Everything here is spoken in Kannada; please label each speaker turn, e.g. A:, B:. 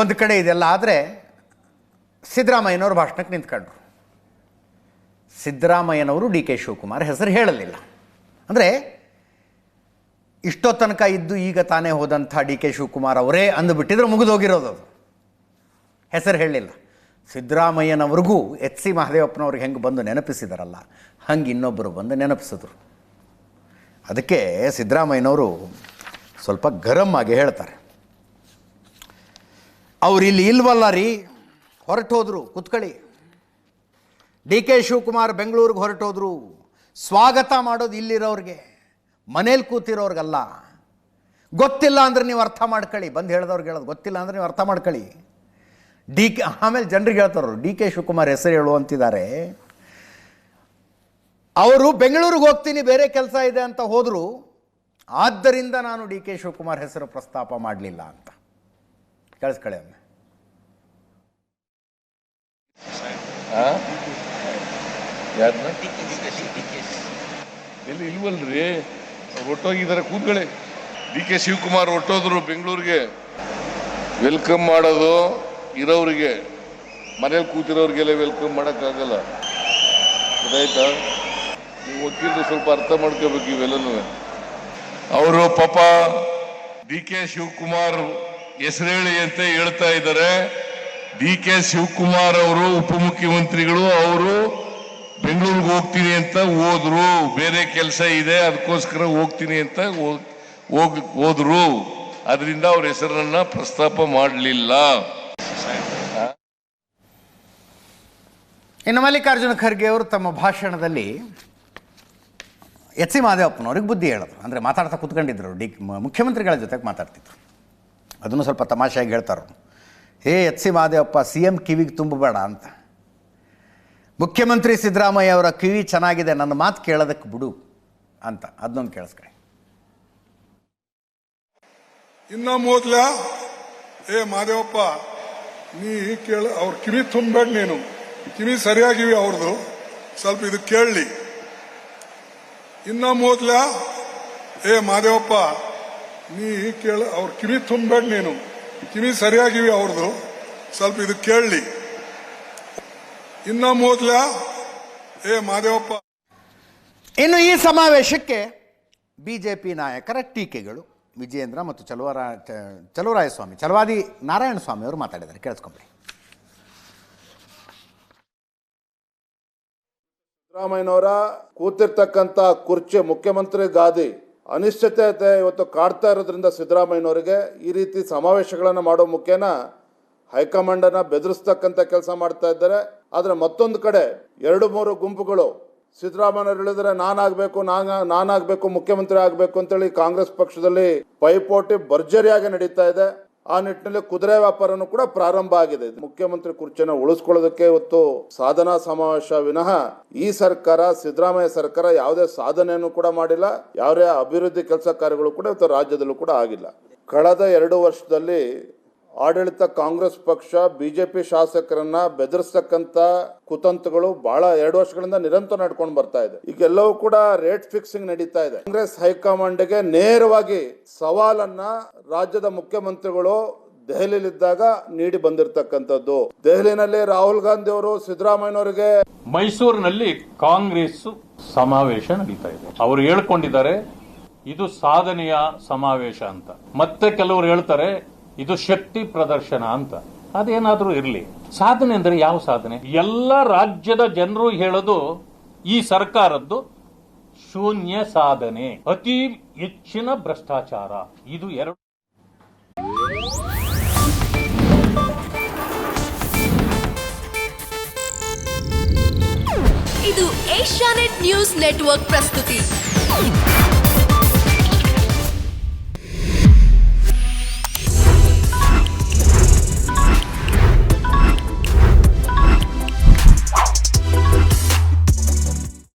A: ಒಂದು ಕಡೆ ಇದೆಲ್ಲ ಆದರೆ ಸಿದ್ದರಾಮಯ್ಯನವರು ಭಾಷಣಕ್ಕೆ ನಿಂತ್ಕೊಂಡ್ರು. ಸಿದ್ದರಾಮಯ್ಯನವರು ಡಿ ಕೆ ಶಿವಕುಮಾರ್ ಹೆಸರು ಹೇಳಲಿಲ್ಲ. ಅಂದರೆ ಇಷ್ಟೋ ತನಕ ಇದ್ದು ಈಗ ತಾನೇ ಹೋದಂಥ ಡಿ ಕೆ ಶಿವಕುಮಾರ್ ಅವರೇ ಅಂದುಬಿಟ್ಟಿದ್ರೆ ಮುಗಿದೋಗಿರೋದು ಅದು. ಹೆಸರು ಹೇಳಲಿಲ್ಲ. ಸಿದ್ದರಾಮಯ್ಯನವ್ರಿಗೂ ಎಚ್ ಸಿ ಮಹದೇವಪ್ಪನವ್ರಿಗೆ ಹೆಂಗೆ ಬಂದು ನೆನಪಿಸಿದಾರಲ್ಲ, ಹಂಗೆ ಇನ್ನೊಬ್ಬರು ಬಂದು ನೆನಪಿಸಿದ್ರು. ಅದಕ್ಕೆ ಸಿದ್ದರಾಮಯ್ಯನವರು ಸ್ವಲ್ಪ ಗರಂ ಆಗಿ ಹೇಳ್ತಾರೆ. ಅವ್ರು ಇಲ್ಲಿ ಇಲ್ವಲ್ಲ ರೀ? ಹೊರಟೋದ್ರು ಕುತ್ಕಳಿ ಡಿ ಕೆ ಶಿವಕುಮಾರ್ ಬೆಂಗಳೂರಿಗೆ ಹೊರಟೋದ್ರು. ಸ್ವಾಗತ ಮಾಡೋದು ಇಲ್ಲಿರೋರಿಗೆ. ಮನೇಲಿ ಕೂತಿರೋರ್ಗಲ್ಲ. ಗೊತ್ತಿಲ್ಲ ಅಂದ್ರೆ ನೀವು ಅರ್ಥ ಮಾಡ್ಕೊಳ್ಳಿ. ಬಂದು ಹೇಳ್ದವ್ರಿಗೆ ಹೇಳೋದು ಗೊತ್ತಿಲ್ಲ ಅಂದ್ರೆ ನೀವು ಅರ್ಥ ಮಾಡ್ಕೊಳ್ಳಿ. ಡಿ ಕೆ, ಆಮೇಲೆ ಜನರಿಗೆ ಹೇಳ್ತಾರವ್ರು ಡಿ ಕೆ ಶಿವಕುಮಾರ್ ಹೆಸರು ಹೇಳು ಅಂತಿದ್ದಾರೆ ಅವರು, ಬೆಂಗಳೂರಿಗೆ ಹೋಗ್ತೀನಿ, ಬೇರೆ ಕೆಲಸ ಇದೆ ಅಂತ ಹೋದರು. ಆದ್ದರಿಂದ ನಾನು ಡಿ ಕೆ ಶಿವಕುಮಾರ್ ಹೆಸರು ಪ್ರಸ್ತಾಪ ಮಾಡಲಿಲ್ಲ ಅಂತ. ಕೇಳಿಸ್ಕೊಳ್ಳಿ ಒಮ್ಮೆ
B: ಎಲ್ಲಿ ಇಲ್ವಲ್ರಿ? ಒಟ್ಟೋಗಿದ್ದಾರೆ ಕೂತ್ಕೊಳ್ಳಿ ಡಿ ಕೆ ಶಿವಕುಮಾರ್ ಒಟ್ಟೋದ್ರು ಬೆಂಗಳೂರಿಗೆ. ವೆಲ್ಕಮ್ ಮಾಡೋದು ಇರೋರಿಗೆ ಮನೇಲಿ ಕೂತಿರೋರಿಗೆಲ್ಲ ವೆಲ್ಕಮ್ ಮಾಡೋಕ್ಕಾಗಲ್ಲ. ಗೊತ್ತಾಯ್ತಾ? ನೀವು ವಕೀಲರು ಸ್ವಲ್ಪ ಅರ್ಥ ಮಾಡ್ಕೋಬೇಕು ಇವೆಲ್ಲನೂ. ಅವರು ಪಾಪ ಡಿ ಕೆ ಶಿವಕುಮಾರ್ ಹೆಸರೇಳಿ ಅಂತ ಹೇಳ್ತಾ ಇದ್ದಾರೆ. ಡಿ ಕೆ ಶಿವಕುಮಾರ್ ಅವರು, ಉಪಮುಖ್ಯಮಂತ್ರಿಗಳು ಅವರು ಬೆಂಗಳೂರಿಗೆ ಹೋಗ್ತೀನಿ ಅಂತ ಹೋದ್ರು. ಬೇರೆ ಕೆಲಸ ಇದೆ, ಅದಕ್ಕೋಸ್ಕರ ಹೋಗ್ತೀನಿ ಅಂತ ಹೋಗ್- ಹೋದ್ರು. ಅದರಿಂದ ಅವ್ರ ಹೆಸರನ್ನ ಪ್ರಸ್ತಾಪ ಮಾಡಲಿಲ್ಲ.
A: ಇನ್ನು ಮಲ್ಲಿಕಾರ್ಜುನ ಖರ್ಗೆ ಅವರು ತಮ್ಮ ಭಾಷಣದಲ್ಲಿ ಎಚ್ ಸಿ ಮಹದೇವಪ್ಪನವ್ರಿಗೆ ಬುದ್ಧಿ ಹೇಳೋದು. ಅಂದರೆ ಮಾತಾಡ್ತಾ ಕೂತ್ಕೊಂಡಿದ್ರು. ಡಿ ಮುಖ್ಯಮಂತ್ರಿಗಳ ಜೊತೆಗೆ ಮಾತಾಡ್ತಿದ್ರು. ಅದನ್ನು ಸ್ವಲ್ಪ ತಮಾಷೆಯಾಗಿ ಹೇಳ್ತಾರೆ? ಹೇ H C Madevappa C M ಕಿವಿಗೆ ತುಂಬಬೇಡ ಅಂತ. ಮುಖ್ಯಮಂತ್ರಿ ಸಿದ್ದರಾಮಯ್ಯ ಅವರ ಕಿವಿ ಚೆನ್ನಾಗಿದೆ, ನನ್ನ ಮಾತು ಕೇಳೋದಕ್ಕೆ ಬಿಡು ಅಂತ. ಅದನ್ನೊಂದು ಕೇಳಿಸ್ಕೊಳ್ಳಿ.
C: ಇನ್ನ ಮೊದಲ ಏ ಮಾದೇವಪ್ಪ, ನೀ ಕೇಳ, ಅವ್ರ ಕಿವಿ ತುಂಬಬೇಡ ನೀನು. ಕಿವಿ ಸರಿಯಾಗಿವಿ ಅವ್ರದ್ದು ಸ್ವಲ್ಪ ಇದು ಕೇಳಲಿ. ಇನ್ನ ಮೊದಲ ಏ ಮಾದೇವಪ್ಪ ನೀ ಕೇಳ ಅವ್ರ ಕಿವಿ ತುಂಬಬೇಡ ನೀನು. ಕಿವಿ ಸರಿಯಾಗಿವಿ ಅವ್ರದ್ದು ಸ್ವಲ್ಪ ಇದು ಕೇಳಲಿ. ಇನ್ನ ಮೊದ್ಲ ಏ ಮಾದೇವಪ್ಪ.
A: ಇನ್ನು ಈ ಸಮಾವೇಶಕ್ಕೆ ಬಿಜೆಪಿ ಜೆ ಪಿ ನಾಯಕರ ಟೀಕೆಗಳು. ವಿಜಯೇಂದ್ರ ಮತ್ತು ಚಲುವರ ಚ- ಚಲುವರಾಯಸ್ವಾಮಿ ಚಲವಾದಿ ನಾರಾಯಣ ಸ್ವಾಮಿ ಅವರು ಮಾತಾಡಿದ್ದಾರೆ. ಕೇಳಿಸ್ಕೊಂಬಿಡಿ.
D: ಸಿದ್ದರಾಮಯ್ಯನವರ ಕೂತಿರ್ತಕ್ಕಂಥ ಕುರ್ಚಿ ಮುಖ್ಯಮಂತ್ರಿ ಗಾದಿ ಅನಿಶ್ಚಿತತೆ ಇವತ್ತು ಕಾಡ್ತಾ ಇರೋದ್ರಿಂದ ಸಿದ್ದರಾಮಯ್ಯನವರಿಗೆ ಈ ರೀತಿ ಸಮಾವೇಶಗಳನ್ನು ಮಾಡೋ ಮುಖೇನ ಹೈಕಮಾಂಡನ್ನು ಬೆದರಿಸ್ತಕ್ಕಂಥ ಕೆಲಸ ಮಾಡ್ತಾ ಇದ್ದಾರೆ. ಆದರೆ ಮತ್ತೊಂದು ಕಡೆ ಎರಡು ಮೂರು ಗುಂಪುಗಳು ಸಿದ್ದರಾಮಯ್ಯನವರು ಹೇಳಿದರೆ ನಾನಾಗಬೇಕು, ನಾನು, ನಾನಾಗಬೇಕು, ಮುಖ್ಯಮಂತ್ರಿ ಆಗಬೇಕು ಅಂತೇಳಿ ಕಾಂಗ್ರೆಸ್ ಪಕ್ಷದಲ್ಲಿ ಪೈಪೋಟಿ ಭರ್ಜರಿಯಾಗಿ ನಡೀತಾ ಇದೆ. ಆ ನಿಟ್ಟಿನಲ್ಲಿ ಕುದುರೆ ವ್ಯಾಪಾರನೂ ಕೂಡ ಪ್ರಾರಂಭ ಆಗಿದೆ. ಮುಖ್ಯಮಂತ್ರಿ ಕುರ್ಚಿಯನ್ನು ಉಳಿಸ್ಕೊಳ್ಳೋದಕ್ಕೆ ಇವತ್ತು ಸಾಧನಾ ಸಮಾವೇಶ ವಿನಃ ಈ ಸರ್ಕಾರ, ಸಿದ್ದರಾಮಯ್ಯ ಸರ್ಕಾರ ಯಾವುದೇ ಸಾಧನೆಯನ್ನು ಕೂಡ ಮಾಡಿಲ್ಲ. ಯಾವುದೇ ಅಭಿವೃದ್ಧಿ ಕೆಲಸ ಕಾರ್ಯಗಳು ಕೂಡ ಇವತ್ತು ರಾಜ್ಯದಲ್ಲೂ ಕೂಡ ಆಗಿಲ್ಲ. ಕಳೆದ ಎರಡು ವರ್ಷದಲ್ಲಿ ಆಡಳಿತ ಕಾಂಗ್ರೆಸ್ ಪಕ್ಷ ಬಿಜೆಪಿ ಶಾಸಕರನ್ನ ಬೆದರಿಸ್ತಕ್ಕಂತ ಕುತಂತ್ರಗಳು ಬಹಳ ಎರಡು ವರ್ಷಗಳಿಂದ ನಿರಂತರ ನಡ್ಕೊಂಡು ಬರ್ತಾ ಇದೆ. ಈಗೆಲ್ಲವೂ ಕೂಡ ರೇಟ್ ಫಿಕ್ಸಿಂಗ್ ನಡೀತಾ ಇದೆ. ಕಾಂಗ್ರೆಸ್ ಹೈಕಮಾಂಡ್ಗೆ ನೇರವಾಗಿ ಸವಾಲನ್ನ ರಾಜ್ಯದ ಮುಖ್ಯಮಂತ್ರಿಗಳು ದೆಹಲಿಯಲ್ಲಿದ್ದಾಗ ನೀಡಿ ಬಂದಿರತಕ್ಕಂಥದ್ದು. ದೆಹಲಿನಲ್ಲಿ ರಾಹುಲ್ ಗಾಂಧಿ ಅವರು ಸಿದ್ದರಾಮಯ್ಯನವರಿಗೆ
E: ಮೈಸೂರಿನಲ್ಲಿ ಕಾಂಗ್ರೆಸ್ ಸಮಾವೇಶ ನಡೀತಾ ಇದೆ. ಅವರು ಹೇಳ್ಕೊಂಡಿದ್ದಾರೆ, ಇದು ಸಾಧನೆಯ ಸಮಾವೇಶ ಅಂತ. ಮತ್ತೆ ಕೆಲವರು ಹೇಳ್ತಾರೆ ಇದು ಶಕ್ತಿ ಪ್ರದರ್ಶನ ಅಂತ. ಅದೇನಾದರೂ ಇರಲಿ. ಸಾಧನೆ ಅಂದರೆ ಯಾವ ಸಾಧನೆ? ಎಲ್ಲ ರಾಜ್ಯದ ಜನರು ಹೇಳೋದು ಈ ಸರ್ಕಾರದ್ದು ಶೂನ್ಯ ಸಾಧನೆ. ಅತಿ ಹೆಚ್ಚಿನ ಭ್ರಷ್ಟಾಚಾರ. ಇದು ಎರಡು.
F: ಇದು ಏಷ್ಯಾನೆಟ್ ನ್ಯೂಸ್ ನೆಟ್ವರ್ಕ್ ಪ್ರಸ್ತುತಿ.